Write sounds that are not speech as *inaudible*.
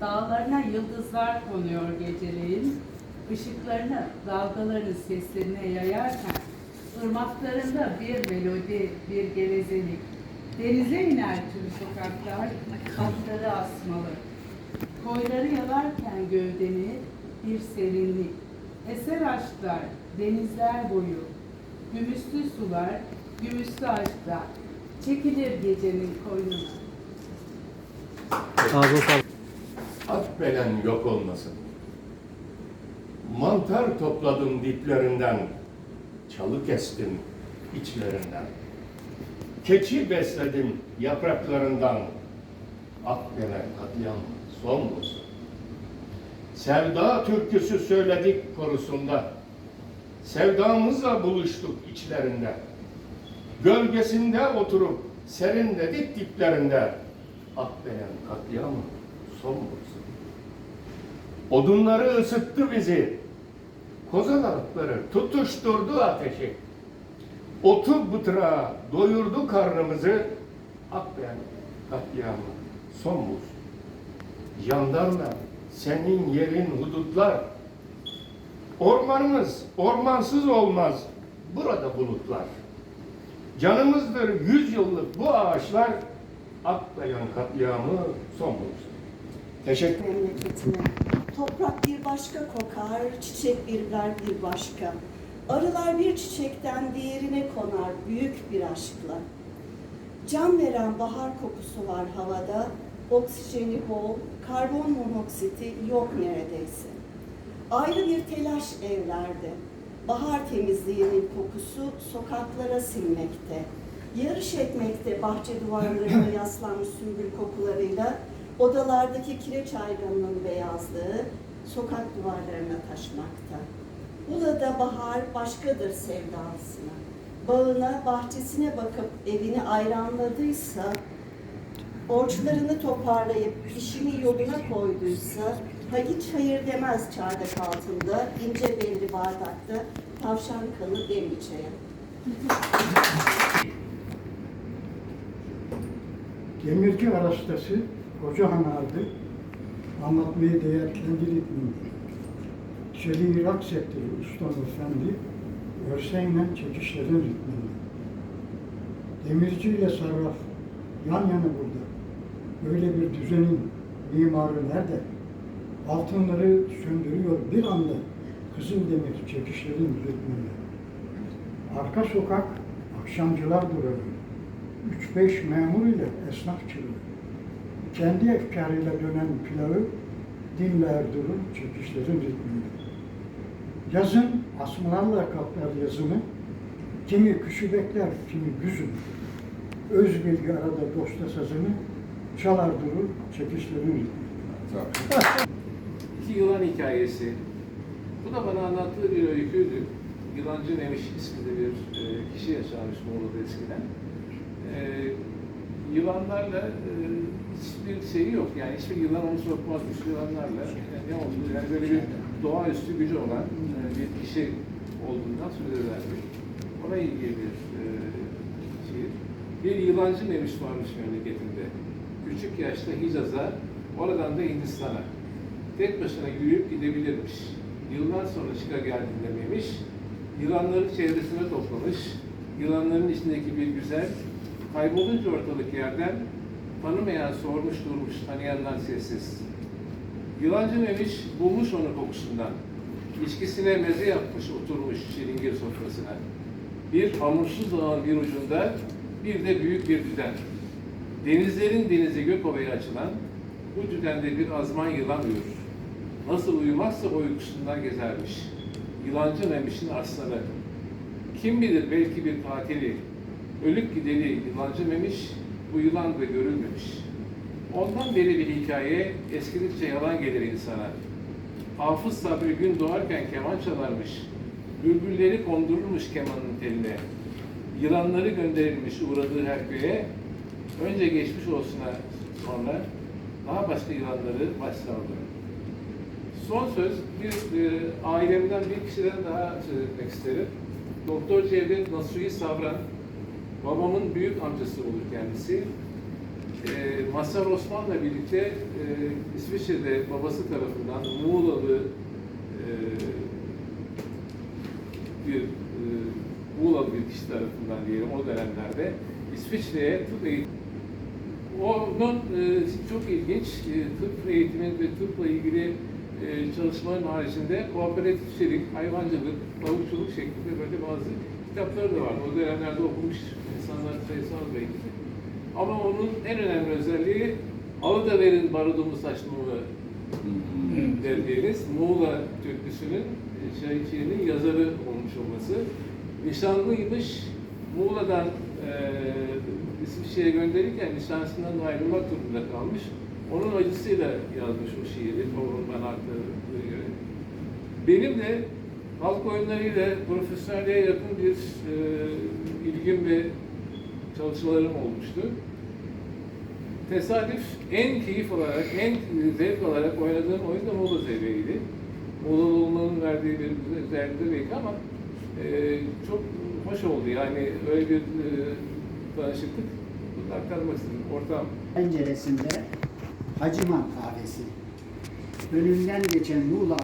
Dağlarına yıldızlar konuyor geceleyin. Işıklarını dalgaların seslerine yayarken ırmaklarında bir melodi, bir gevezelik. Denize iner tüm sokaklar, katları asmalı. Koyları yalarken gövdeni bir serinlik. Eser aşklar, denizler boyu. Gümüşlü sular, gümüşlü aşklar. Çekilir gecenin koynuna. Ağzına sağlık. Akbelen yok olmasın. Mantar topladım diplerinden, çalı kestim içlerinden. Keçi besledim yapraklarından, Akbelen katliam son bulsun. Sevda türküsü söyledik korusunda, sevdamızla buluştuk içlerinde. Gölgesinde oturup serinledik diplerinde, Akbelen katliam son bulsun. Odunları ısıttı bizi. Kozalakları tutuşturdu ateşi. Otu bıtırağı doyurdu karnımızı. Akbeyan katliamı son bulsun. Jandarma senin yerin hudutlar. Ormanımız ormansız olmaz. Burada bulutlar. Canımızdır yüz yıllık bu ağaçlar. Akbeyan katliamı son bulsun. Teşekkür memleketine. Toprak bir başka kokar, çiçek birler bir başka. Arılar bir çiçekten diğerine konar büyük bir aşkla. Can veren bahar kokusu var havada, oksijeni bol, karbon monoksiti yok neredeyse. Ayrı bir telaş evlerde, bahar temizliğinin kokusu sokaklara sinmekte. Yarış etmekte bahçe duvarlarına *laughs* yaslanmış sümbül kokularıyla, odalardaki kireç ayranının beyazlığı sokak duvarlarına taşmakta. Ula'da bahar başkadır sevdalısına. Bağına, bahçesine bakıp evini ayranladıysa, borçlarını toparlayıp işini yoluna koyduysa, ha hiç hayır demez çardak altında, ince belli bardakta, tavşan kanı demli çaya. Demirci arastası koca hanardı. Anlatmayı değerlendirip mi? Çeliği raks ettirir ustam efendi. Örseğinle çekişlerin ritmini. Demirci ile sarraf yan yana burada. Böyle bir düzenin mimarı nerede? Altınları söndürüyor bir anda kızıl demir çekişlerin ritmini. Arka sokak akşamcılar durağı. Üç beş memur ile esnaf çırağı. Kendi efkarıyla dönen pilavı dinle erdurur çekişlerin ritminde. Yazın asmalarla kaplar yazını, kimi kışı bekler, kimi güzün. Öz bilgi arada dosta sazını, çalar durur çekişlerin ritminde. *laughs* İki yılan hikayesi. Bu da bana anlattığı bir öyküydü. Yılancı Nemiş isminde bir e, kişi yaşarmış Muğla'da eskiden. E, yılanlarla e, hiçbir şeyi yok. Yani hiçbir yılan onu sokmazmış yılanlarla. Yani ne oldu? Yani böyle bir doğaüstü gücü olan e, bir kişi olduğundan söz edermiş. Ona ilgili bir e, şiir. Bir yılancı Nemiş varmış memleketinde. Küçük yaşta Hicaz'a, oradan da Hindistan'a tek başına yürüyüp gidebilirmiş. Yıllar sonra çıka geldiğinde dememiş, yılanları çevresine toplamış, yılanların içindeki bir güzel, kaybolunca ortalık yerden tanımayan sormuş durmuş, tanıyanlar sessiz. Yılancı memiş bulmuş onu kokusundan. İçkisine meze yapmış oturmuş şiringir sofrasına. Bir hamursuz dağın bir ucunda bir de büyük bir düden. Denizlerin denizi Gökova'ya açılan bu düdende bir azman yılan uyur. Nasıl uyumazsa o uykusundan gezermiş. Yılancı memişin arslanı. Kim bilir belki bir katili, ölüp gideni yılancı memiş, bu yılan da görülmemiş. Ondan beri bir hikaye eskidikçe yalan gelir insana. Hafız Sabri gün doğarken keman çalarmış. Bülbülleri kondururmuş kemanın teline. Yılanları gönderilmiş uğradığı her köye. Önce geçmiş olsuna sonra daha başka yılanları başsaldı. Son söz bir e, ailemden bir kişiden daha söz etmek isterim. Doktor Cevdet Nasuhi Savran, babamın büyük amcası olur kendisi. e, Mazhar Osman'la birlikte e, İsviçre'de babası tarafından Muğla'lı e, bir e, Muğla'lı bir kişi tarafından diyelim o dönemlerde İsviçre'ye tıp onun e, çok ilginç e, tıp eğitimi ve tıpla ilgili e, çalışmaların haricinde kooperatifçilik, hayvancılık, balıkçılık şeklinde böyle bazı kitapları da vardı. O dönemlerde okumuş insanlar sayısı az belki. Ama onun en önemli özelliği Alıdaver'in barudumu saçmamı dediğiniz Muğla Türküsü'nün e, şey, şiirinin yazarı olmuş olması. Nişanlıymış, Muğla'dan e, İsviçre'ye gönderirken nişanlısından da ayrılmak durumunda kalmış. Onun acısıyla yazmış o şiiri, onun bana aktardığı göre. Benim de halk oyunlarıyla profesyonelliğe yakın bir e, ilgim ve çalışmalarım olmuştu. Tesadüf en keyif olarak, en zevk alarak oynadığım oyun da Muğla Zeybe'ydi. Muğla'lı olmanın verdiği bir özellik de belki ama e, çok hoş oldu yani öyle bir e, tanışıklık. Bunu aktarmak istedim. Ortam penceresinde Haciman kahvesi. Önünden geçen Muğla